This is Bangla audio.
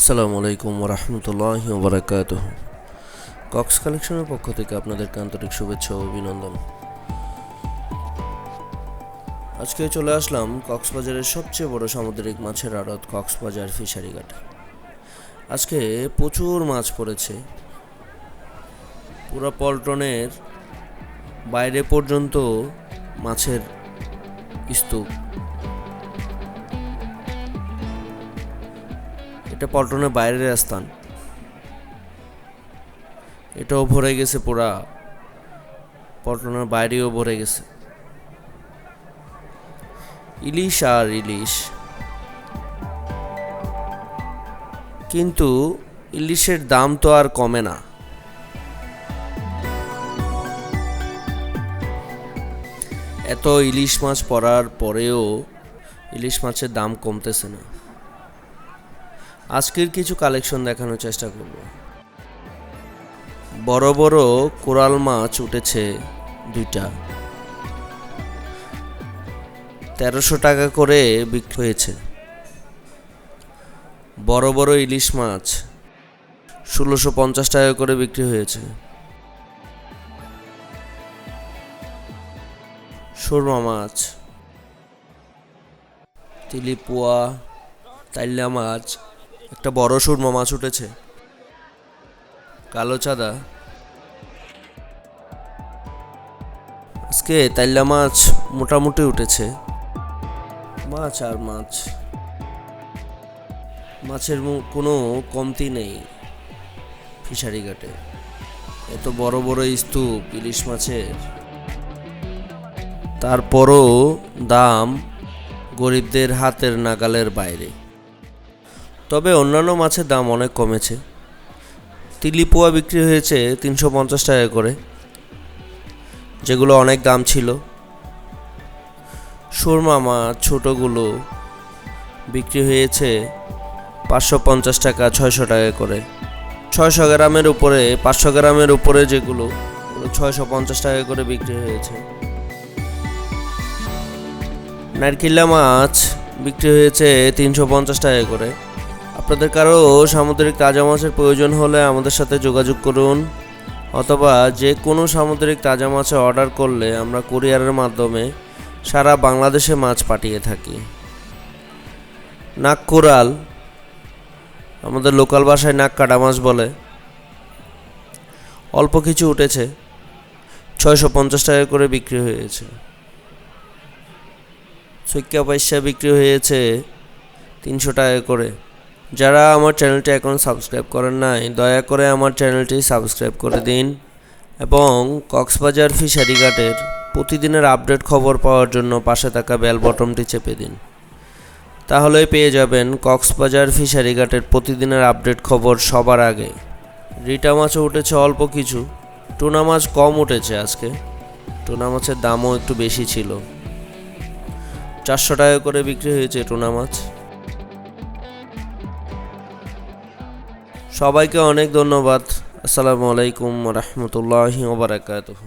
আসসালামু আলাইকুম রহমতুল্লাহ বারাকাত কক্স কালেকশনের পক্ষ থেকে আপনাদেরকে আন্তরিক শুভেচ্ছা ও অভিনন্দন। আজকে চলে আসলাম কক্সবাজারের সবচেয়ে বড় সামুদ্রিক মাছের আড়ত কক্সবাজার ফিশারি ঘাট। আজকে প্রচুর মাছ পড়েছে। পুরো পল্টনের বাইরে পর্যন্ত মাছের স্তূপ। এটা পল্টনের বাইরের স্থান এটাও ভরে গেছে পুরা। পল্টনের বাইরেও ভরে গেছে। ইলিশ আর ইলিশ। কিন্তু ইলিশের দাম তো আর কমে না। এত ইলিশ মাছ পড়ার পরেও ইলিশ মাছের দাম কমতেছে না। আজকের কিছু কালেকশন দেখানোর চেষ্টা করব। বড় বড় কোরাল মাছ উঠেছে দুইটা। তেরোশো টাকা করে বিক্রি হয়েছে। বড় বড় ইলিশ মাছ ষোলোশো পঞ্চাশ টাকা করে বিক্রি হয়েছে। সুরমা মাছ, তিলিপুয়া তাইলা মাছ একটা বড় সুরমা মাছ উঠেছে। কালো চাঁদা। আজকে তাইলা মাছ মোটামুটি উঠেছে। মাছ আর মাছ। মাছের কোনো কমতি নেই ফিশারি ঘাটে। এত বড় বড় স্তূপ ইলিশ মাছের। তারপরও দাম গরিবদের হাতের নাগালের বাইরে। তবে অন্যান্য মাছের দাম অনেক কমেছে। তিলি তিলিপোয়া বিক্রি হয়েছে তিনশো পঞ্চাশ টাকা করে, যেগুলো অনেক দাম ছিল। সুরমা মাছ ছোটোগুলো বিক্রি হয়েছে পাঁচশো পঞ্চাশ টাকা, ছয়শো টাকা করে। ছয়শো গ্রামের উপরে, পাঁচশো গ্রামের উপরে যেগুলো ছয়শো পঞ্চাশ টাকা করে বিক্রি হয়েছে। নারকেল্লা মাছ বিক্রি হয়েছে তিনশো পঞ্চাশ টাকা করে। আপনাদের কারও সামুদ্রিক তাজা মাছের প্রয়োজন হলে আমাদের সাথে যোগাযোগ করুন, অথবা যে কোনো সামুদ্রিক তাজা মাছে অর্ডার করলে আমরা কুরিয়ারের মাধ্যমে সারা বাংলাদেশে মাছ পাঠিয়ে থাকি। নাক কোরাল আমাদের লোকাল ভাষায় নাক কাটা মাছ বলে। অল্প কিছু উঠেছে, ছয়শো পঞ্চাশ টাকা করে বিক্রি হয়েছে। সৈক্যা পয়সা বিক্রি হয়েছে তিনশো টাকা করে। যারা আমার চ্যানেলটি এখন সাবস্ক্রাইব করেন নাই, দয়া করে আমার চ্যানেলটি সাবস্ক্রাইব করে দিন এবং কক্সবাজার ফিশারি ঘাটের প্রতিদিনের আপডেট খবর পাওয়ার জন্য পাশে থাকা বেল বটনটি চেপে দিন। তাহলেই পেয়ে যাবেন কক্সবাজার ফিশারি ঘাটের প্রতিদিনের আপডেট খবর সবার আগে। রিটা মাছও উঠেছে অল্প কিছু, টুনা মাছ কম উঠেছে আজকে। টুনা মাছের দামও একটু বেশি ছিল। চারশো টাকা করে বিক্রি হয়েছে টুনা মাছ। সবাইকে অনেক ধন্যবাদ। আসসালামু আলাইকুম রহমতুল্লাহি ওবরাকাতুহ